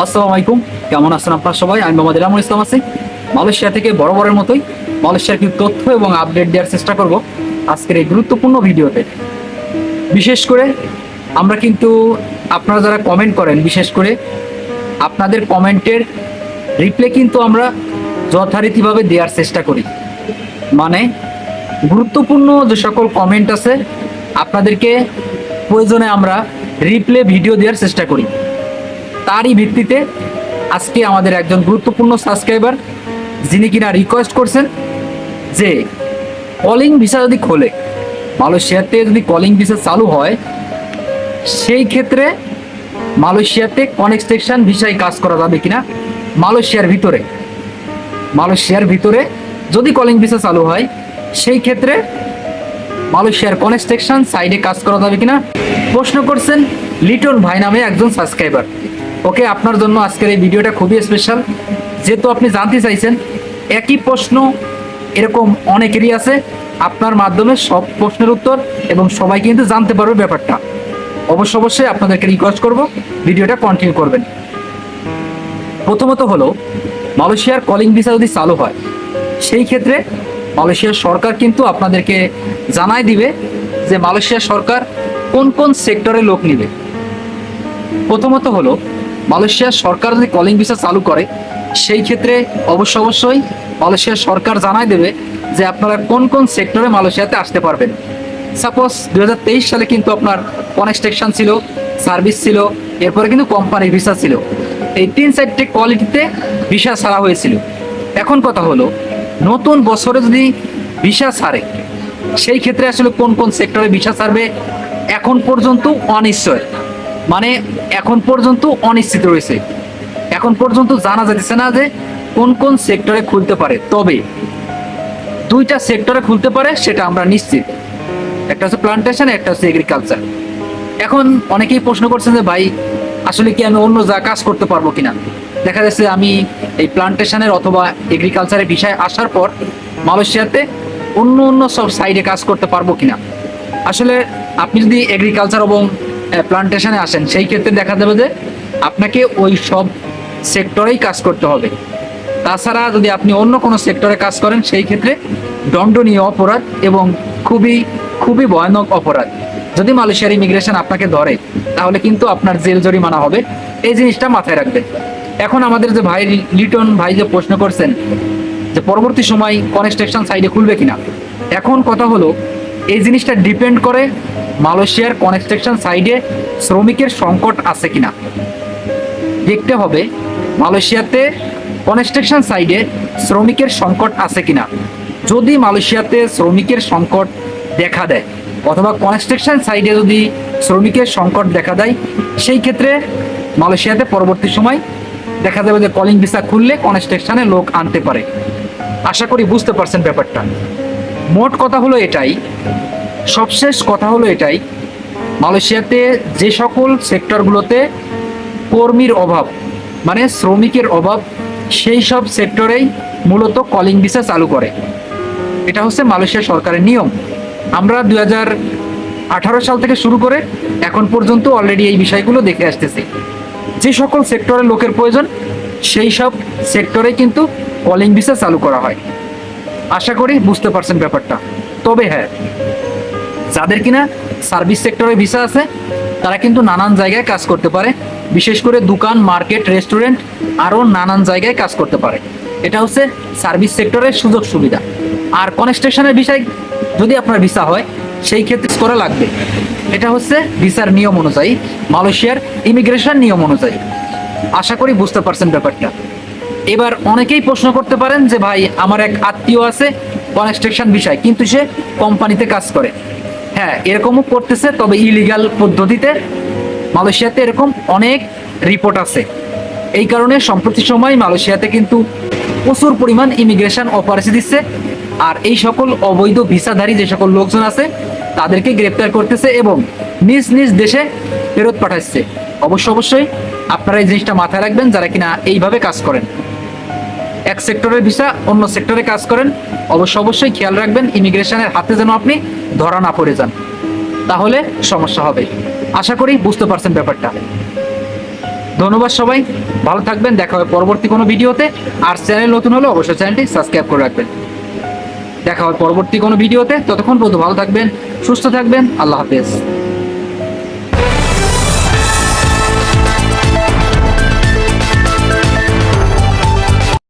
আসসালামু আলাইকুম। কেমন আছেন আপনার সবাই? আমি মোহাম্মদ ইলামুল ইসলাম আছি। মালয়েশিয়া থেকে বড় বড়ের মতোই মালয়েশিয়ার কিছু তথ্য এবং আপডেট দেওয়ার চেষ্টা করব আজকের এই গুরুত্বপূর্ণ ভিডিওতে। বিশেষ করে আমরা কিন্তু আপনারা যারা কমেন্ট করেন, বিশেষ করে আপনাদের কমেন্টের রিপ্লে কিন্তু আমরা যথারীতিভাবে দেওয়ার চেষ্টা করি। মানে গুরুত্বপূর্ণ যে সকল কমেন্ট আছে, আপনাদেরকে প্রয়োজনে আমরা রিপ্লে ভিডিও দেওয়ার চেষ্টা করি। তারই ভিত্তিতে আজকে আমাদের একজন গুরুত্বপূর্ণ সাবস্ক্রাইবার যিনি কিনা রিকোয়েস্ট করছেন যে কলিং ভিসা যদি খোলে, মালয়েশিয়াতে যদি কলিং ভিসা চালু হয়, সেই ক্ষেত্রে মালয়েশিয়াতে কনেক্সটেকশন ভিসায় কাজ করা যাবে কিনা, মালয়েশিয়ার ভিতরে। মালয়েশিয়ার ভিতরে যদি কলিং ভিসা চালু হয়, সেই ক্ষেত্রে মালয়েশিয়ার কনস্ট্রাকশন সাইডে কাজ করা যাবে কিনা, প্রশ্ন করছেন লিটন ভাই নামে একজন সাবস্ক্রাইবার ওকে, আপনার জন্য আজকের এই ভিডিওটা খুবই স্পেশাল যেহেতু আপনি জানতে চাইছেন, একই প্রশ্ন এরকম অনেকেরই আছে। আপনার মাধ্যমে সব প্রশ্নের উত্তর এবং সবাই কিন্তু জানতে পারবে ব্যাপারটা। অবশ্য অবশ্যই আপনাদেরকে রিকোয়েস্ট করব, ভিডিওটা কন্টিনিউ করবেন। প্রথমত হলো, মালয়েশিয়ার কলিং ভিসা যদি চালু হয়, সেই ক্ষেত্রে মালয়েশিয়ার সরকার কিন্তু আপনাদেরকে জানাই দিবে যে মালয়েশিয়া সরকার কোন কোন সেক্টরে লোক নিবে। প্রথমত হলো মালয়েশিয়ার সরকার যদি কলিং ভিসা চালু করে, সেই ক্ষেত্রে অবশ্য অবশ্যই মালয়েশিয়ার সরকার জানাই দেবে যে আপনারা কোন কোন সেক্টরে মালয়েশিয়াতে আসতে পারবেন। সাপোজ দু হাজার তেইশ সালে কিন্তু আপনার কনস্ট্রাকশন ছিল সার্ভিস ছিল, এরপরে কিন্তু কোম্পানির ভিসা ছিল। এই তিন চারটে কোয়ালিটিতে ভিসা ছাড়া হয়েছিল। এখন কথা হলো, নতুন বছরে যদি ভিসা ছাড়ে, সেই ক্ষেত্রে আসলে কোন কোন সেক্টরে ভিসা ছাড়বে, এখন পর্যন্ত অনিশ্চয়। মানে এখন পর্যন্ত অনিশ্চিত রয়েছে। এখন পর্যন্ত জানা যাচ্ছে না যে কোন কোন সেক্টরে খুলতে পারে। তবে দুইটা সেক্টরে খুলতে পারে সেটা আমরা নিশ্চিত। একটা হচ্ছে প্লান্টেশন একটা হচ্ছে এগ্রিকালচার এখন অনেকেই প্রশ্ন করছেন যে ভাই, আসলে কি আমি অন্য যা কাজ করতে পারব কিনা? দেখা যাচ্ছে আমি এই প্লান্টেশনের অথবা এগ্রিকালচারের বিষয়ে আসার পর মালয়েশিয়াতে অন্য অন্য সব সাইডে কাজ করতে পারব কিনা? আসলে আপনি যদি এগ্রিকালচার এবং প্লান্টেশনে আসেন, সেই ক্ষেত্রে দেখা যাবে যে আপনাকে ওই সব সেক্টরেই কাজ করতে হবে। তাছাড়া যদি আপনি অন্য কোনো সেক্টরে কাজ করেন, সেই ক্ষেত্রে দণ্ডনীয় অপরাধ এবং খুবই খুবই ভয়ানক অপরাধ। যদি মালয়েশিয়ার ইমিগ্রেশন আপনাকে ধরে, তাহলে কিন্তু আপনার জেল জরিমানা হবে। এই জিনিসটা মাথায় রাখবেন। এখন আমাদের যে ভাই লিটন ভাই যে প্রশ্ন করছেন, যে পরবর্তী সময় কনস্ট্রাকশন সাইডে খুলবে কিনা? এখন কথা হলো এই জিনিসটা ডিপেন্ড করে মালয়েশিয়ার কনস্ট্রাকশন সাইডে শ্রমিকের সংকট আছে কিনা। দেখতে হবে মালয়েশিয়াতে কনস্ট্রাকশন সাইডে শ্রমিকের সংকট আছে কিনা। যদি মালয়েশিয়াতে শ্রমিকের সংকট দেখা দেয়, অথবা কনস্ট্রাকশন সাইডে যদি শ্রমিকের সংকট দেখা দেয়, সেই ক্ষেত্রে মালয়েশিয়াতে পরবর্তী সময় দেখা যাবে যে কলিং ভিসা খুললে কনস্ট্রাকশনে লোক আনতে পারে। আশা করি বুঝতে পারছেন ব্যাপারটা। মোট কথা হলো এটাই। সবশেষ কথা হলো এটাই, মালয়েশিয়াতে যে সকল সেক্টরগুলোতে কর্মীর অভাব মানে শ্রমিকের অভাব, সেই সব সেক্টরেই মূলত কলিং ভিসা চালু করে। এটা হচ্ছে মালয়েশিয়া সরকারের নিয়ম। আমরা দুই আঠারো সাল থেকে শুরু করে এখন পর্যন্ত অলরেডি এই বিষয়গুলো দেখে আসতেছি। যে সকল সেক্টরে লোকের প্রয়োজন, সেই সব সেক্টরে কিন্তু কলিং ভিসা চালু করা হয়। আশা করি বুঝতে পারছেন ব্যাপারটা। তবে হ্যাঁ যাদের কিনা সার্ভিস সেক্টরে ভিসা আছে, তারা কিন্তু নানান জায়গায় কাজ করতে পারে। বিশেষ করে দোকান, মার্কেট, রেস্টুরেন্ট আরও নানান জায়গায় কাজ করতে পারে। এটা হচ্ছে সার্ভিস সেক্টরের সুযোগ সুবিধা। আর কনস্ট্রাকশনের বিষয় যদি আপনার ভিসা হয়, সেই ক্ষেত্রে করা লাগবে। এটা হচ্ছে ভিসার নিয়ম অনুযায়ী, মালয়েশিয়ার ইমিগ্রেশন নিয়ম অনুযায়ী। আশা করি বুঝতে পারছেন ব্যাপারটা। এবার অনেকেই প্রশ্ন করতে পারেন যে ভাই, আমার এক আত্মীয় আছে কনস্ট্রাকশন বিষয়, কিন্তু সে কোম্পানিতে কাজ করে। হ্যাঁ এরকমও করতেছে, তবে ইলিগাল পদ্ধতিতে মালয়েশিয়াতে এরকম অনেক রিপোর্ট আছে। এই কারণে সম্প্রতি সময় মালয়েশিয়াতে কিন্তু প্রচুর পরিমাণ ইমিগ্রেশন অপারেশন দিচ্ছে, আর এই সকল অবৈধ ভিসাধারী যে সকল লোকজন আছে, তাদেরকে গ্রেপ্তার করতেছে এবং নিজ নিজ দেশে ফেরত পাঠাচ্ছে। অবশ্য অবশ্যই আপনারা এই জিনিসটা মাথায় রাখবেন, যারা কিনা এইভাবে কাজ করেন। এক সেক্টরের ভিসা, অন্য সেক্টরে কাজ করেন। অবশ্য অবশ্যই খেয়াল রাখবেন, ইমিগ্রেশনের হাতে যেন আপনি ধরা না পড়ে যান। তাহলে সমস্যা হবে। আশা করি বুঝতে পারছেন ব্যাপারটা। ধন্যবাদ সবাই, ভালো থাকবেন, দেখা হবে পরবর্তী কোনো ভিডিওতে। আর চ্যানেল নতুন হলে অবশ্যই চ্যানেলটি সাবস্ক্রাইব করে রাখবেন। দেখা হবে পরবর্তী কোনো ভিডিওতে। ততক্ষণ পর্যন্ত ভালো থাকবেন, সুস্থ থাকবেন, আল্লাহ হাফেজ।